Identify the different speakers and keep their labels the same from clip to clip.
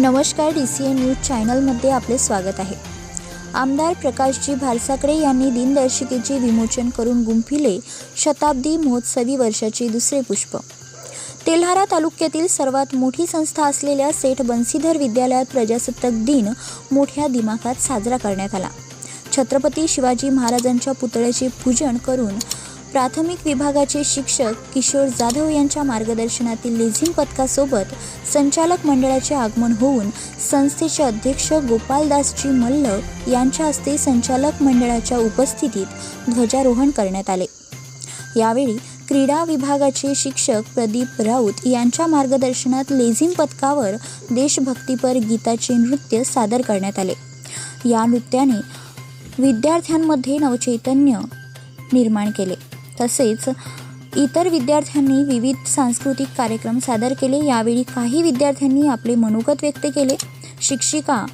Speaker 1: नमस्कार D C ए news चॅनलमध्ये आपले स्वागत आहे. आमदार प्रकाशजी भालसाकडे यांनी दिनदर्शिकेचे विमोचन करून गुंफिले शताब्दी महोत्सवी वर्षाचे दुसरे पुष्प. तेल्हारा तालुक्यातील सर्वात मोठी संस्था असलेल्या सेठ बन्सीधर विद्यालयात प्रजासत्ताक दिन मोठ्या दिमाखात साजरा करण्यात आला. छत्रपती शिवाजी महाराजांच्या पुतळ्याचे पूजन करून प्राथमिक विभागाचे शिक्षक किशोर जाधव यांच्या मार्गदर्शनातील लिझिंग पथकासोबत संचालक मंडळाचे आगमन होऊन संस्थेचे अध्यक्ष गोपालदासजी मल्ल यांच्या हस्ते संचालक मंडळाच्या उपस्थितीत ध्वजारोहण करण्यात आले. यावेळी क्रीडा विभागाचे शिक्षक प्रदीप राऊत यांच्या मार्गदर्शनात लेझिम पथकावर देशभक्तीपर गीताचे नृत्य सादर करण्यात आले. या नृत्याने विद्यार्थ्यांमध्ये नवचैतन्य निर्माण केले. तसेच इतर विद्यार्थ्यांनी विविध सांस्कृतिक कार्यक्रम सादर केले. यावेळी काही विद्यार्थ्यांनी आपले मनोगत व्यक्त केले. शिक्षिका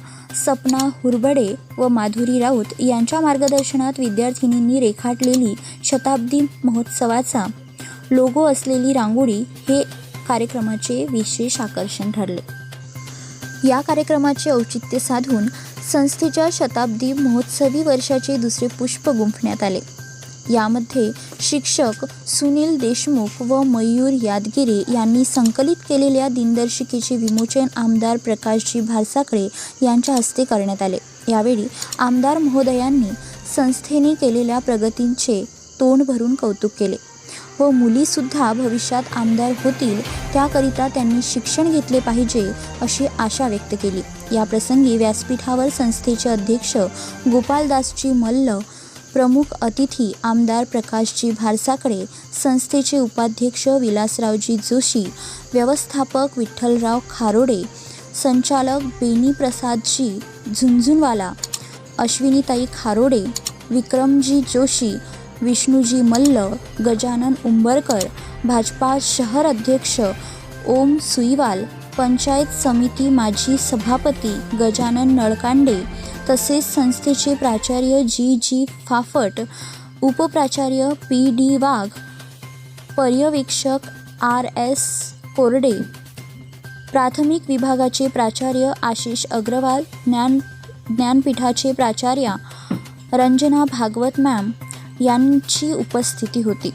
Speaker 1: सपना हुरबडे व माधुरी राऊत यांच्या मार्गदर्शनात विद्यार्थिनींनी रेखाटलेली शताब्दी महोत्सवाचा लोगो असलेली रांगोळी हे कार्यक्रमाचे विशेष आकर्षण ठरले. या कार्यक्रमाचे औचित्य साधून संस्थेच्या शताब्दी महोत्सवी वर्षाचे दुसरे पुष्प गुंफण्यात आले. यामध्ये शिक्षक सुनील देशमुख व मयूर यादगिरे यांनी संकलित केलेल्या दिनदर्शिकेचे विमोचन आमदार प्रकाशजी भालसाकडे यांच्या हस्ते करण्यात आले. यावेळी आमदार महोदयांनी संस्थेने केलेल्या प्रगतींचे तोंड भरून कौतुक केले व मुलीसुद्धा भविष्यात आमदार होतील त्याकरिता त्यांनी शिक्षण घेतले पाहिजे अशी आशा व्यक्त केली. याप्रसंगी व्यासपीठावर संस्थेचे अध्यक्ष गोपालदासजी मल्ल प्रमुख अतिथी आमदार प्रकाशजी भारसाकडे संस्थेचे उपाध्यक्ष विलासरावजी जोशी व्यवस्थापक विठ्ठलराव खारोडे संचालक बेनीप्रसादजी झुंझुनवाला अश्विनीताई खारोडे विक्रमजी जोशी विष्णूजी मल्ल गजानन उंबरकर भाजपा शहर अध्यक्ष ओम सुईवाल पंचायत समिती माजी सभापती गजानन नळकांडे तसेच संस्थेचे प्राचार्य जी. जी. फाफट उपप्राचार्य पी. डी. वाघ पर्यवेक्षक आर. एस. कोरडे प्राथमिक विभागाचे प्राचार्य आशिष अग्रवाल ज्ञान ज्ञानपीठाचे प्राचार्या रंजना भागवत मॅम यांची उपस्थिती होती.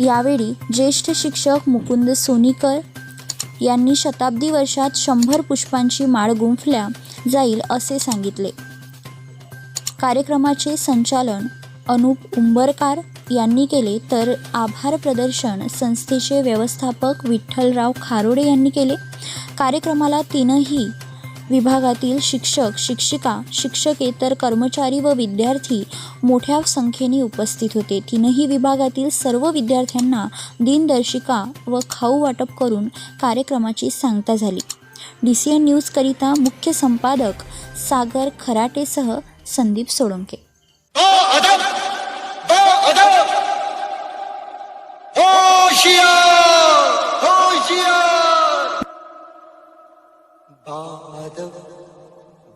Speaker 1: यावेळी ज्येष्ठ शिक्षक मुकुंद सोनीकर यांनी शताब्दी वर्षात शंभर पुष्पांची माळ गुंफल्या जाईल असे सांगितले. कार्यक्रमाचे संचालन अनुप उंबरकार यांनी केले तर आभार प्रदर्शन संस्थेचे व्यवस्थापक विठ्ठलराव खारोडे यांनी केले. कार्यक्रमाला तीनही विभागातील शिक्षक शिक्षिका शिक्षकेतर कर्मचारी व विद्यार्थी मोठ्या संख्येने उपस्थित होते. तीनही विभागातील सर्व विद्यार्थ्यांना दिनदर्शिका व खाऊ वाटप करून कार्यक्रमाची सांगता झाली. डी सी एन न्यूजकरिता मुख्य संपादक सागर खराटेसह संदीप सोळंके.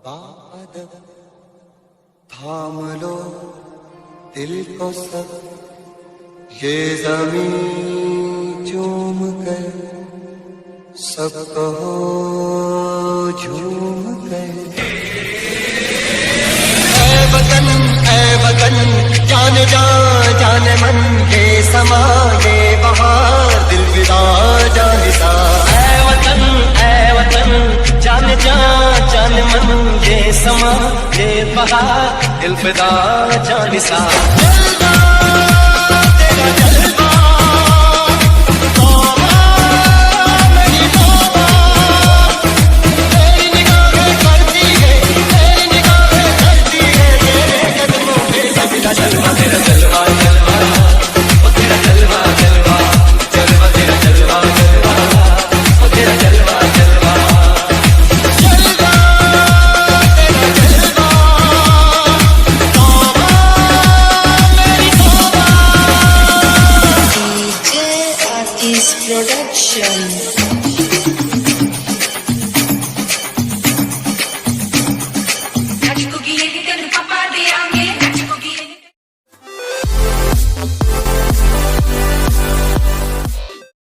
Speaker 2: पाद थामलो दिल को सब। ये जमीन चूम कर सबको झूम कर ऐ वतन ऐ वतन जान जा जान मन ये समा।
Speaker 3: समा जे बहा दिल फिदा
Speaker 4: जा निसा